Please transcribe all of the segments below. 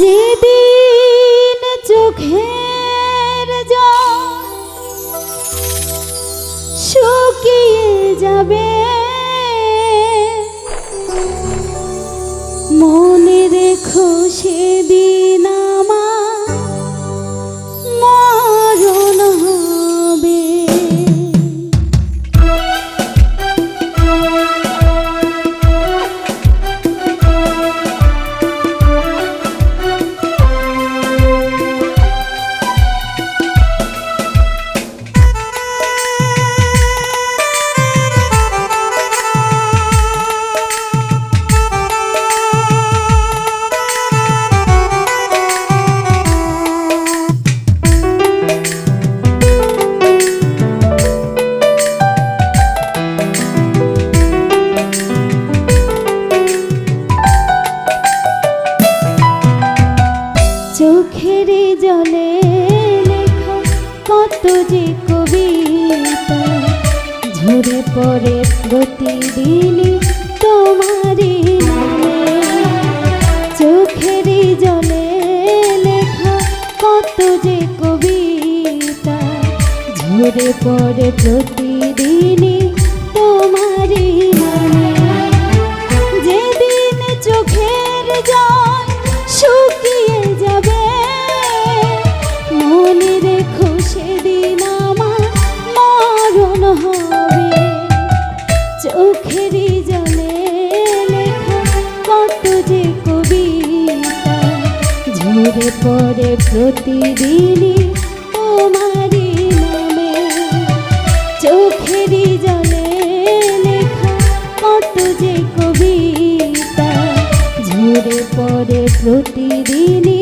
যেদিন চোখের শুকিয়ে যাবে মনে রেখো সেদিন জলে লেখা কত যে কবিতা। ঝরে পড়ে প্রতিদিনই তোমারই নামে। চোখের জলে লেখা কত যে কবিতা। ঝরে পড়ে প্রতিদিনই তোমারই পড়ে প্রতিদিনই তোমারই নামে চোখেরই জলে লেখা কত যে কবিতা ঝরে পরে প্রতিদিনই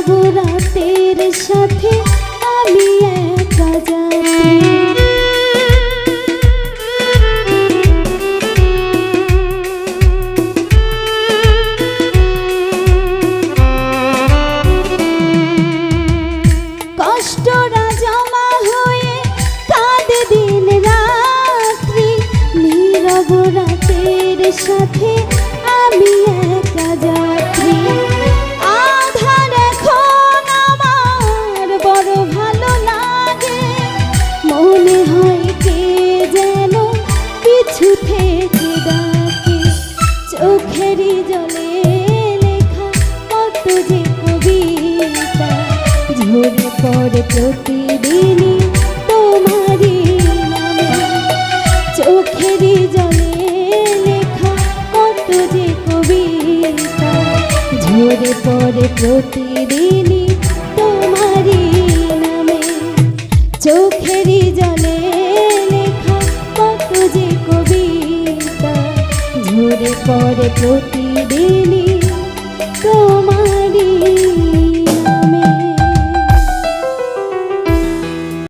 যাব রাতের সাথে আমি একা যাব প্রতিদিনই তোমারই নামে। চোখেরই জলে লেখা কত যে কবিতা। ঝরে পড়ে জলে লেখা প্রতিদিনই